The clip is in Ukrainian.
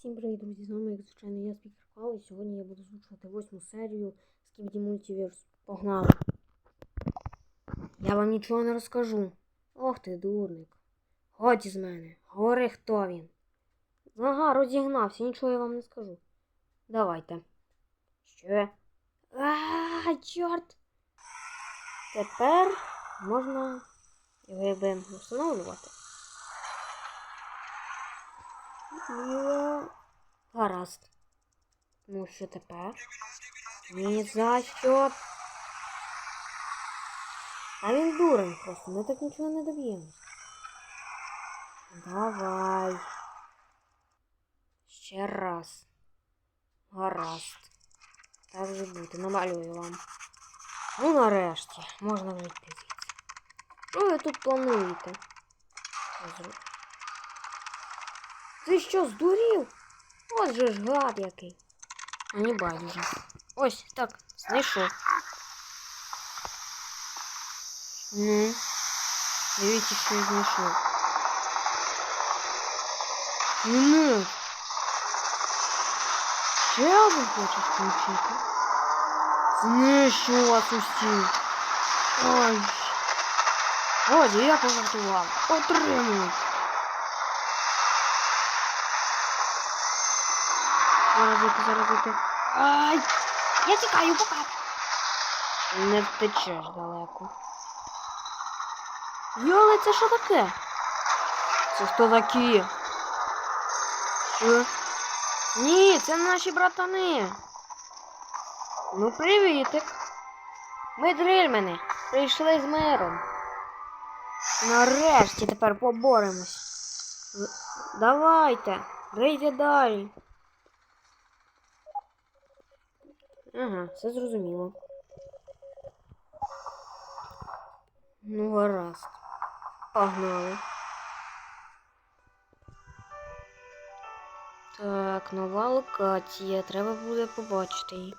Всім привіт, друзі! З вами, як звичайно, я Спікер Кал, і сьогодні я буду озвучувати восьму серію Скібді Мультиверс. Погнали! Я вам нічого не розкажу. Ох ти, дурник. Годі з мене. Говори, хто він. Ага, розігнався, нічого я вам не скажу. Давайте. Що? А, чорт! Тепер можна його якби встановлювати. Я... Гаразд. Ну, що тепер? Ні за що. А він дурень просто, ми так нічого не доб'ємось. Давай. Ще раз. Гаразд. Так же бути, намалюю вам. Ну, нарешті, можна вийти звідси. Що ви тут плануєте? Зру- ти що, здурів? От же ж гад який. А не байдуже. Ось, так, знайшов. Ну. Дивіться, що я знайшов. Ну. Ще один хочеш включити? Знищу вас усіх. Ой. Годі, я пожартував. Отримуй. Заразити, заразити. Ай! Я тікаю, пока. Не втечеш далеко. Йоли, це що таке? Це хто такі? Що? Ні, це наші братани. Ну, привітик. Ми дрильмени. Прийшли з миром. Нарешті тепер поборемось. Давайте, рийте далі. Ага, все зрозуміло. Ну, гаразд. Погнали. Так, нова локація. Треба буде побачити її.